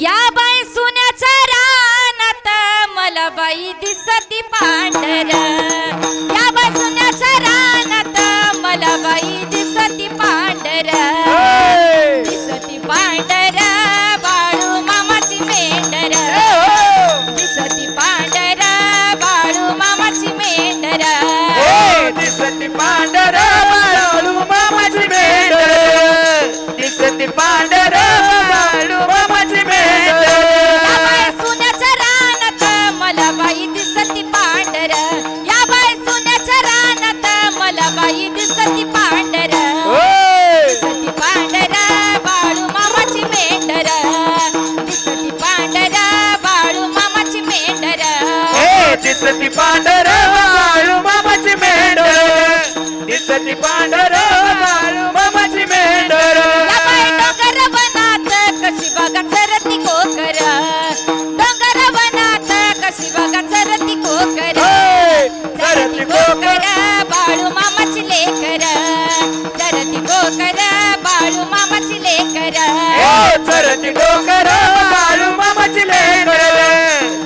या बाई सुन्याच्या रानात मला बाई दिसती पांढर. या बाई सुन्याच्या रानात मला बाई दिसती पांढर. दिसती पांढर बाळू मामाची मेंढर. दिसती पांढर बाळू मामाची मेंढर. दिसती पांढर बाळू मामाची मेंढर. दिसती पांढर दिसती पांढर बाळू मामाची मेंढर. दिसती पांढर मामाची लेकर हो, चरती डोकर बाळू मामाची लेकर. चरती डोकर बाळू मामाची लेकर.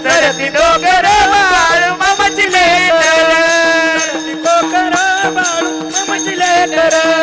चरती डोकर बाळू मामाची लेकर. चरती डोंगर बाळू मामाची लेकर.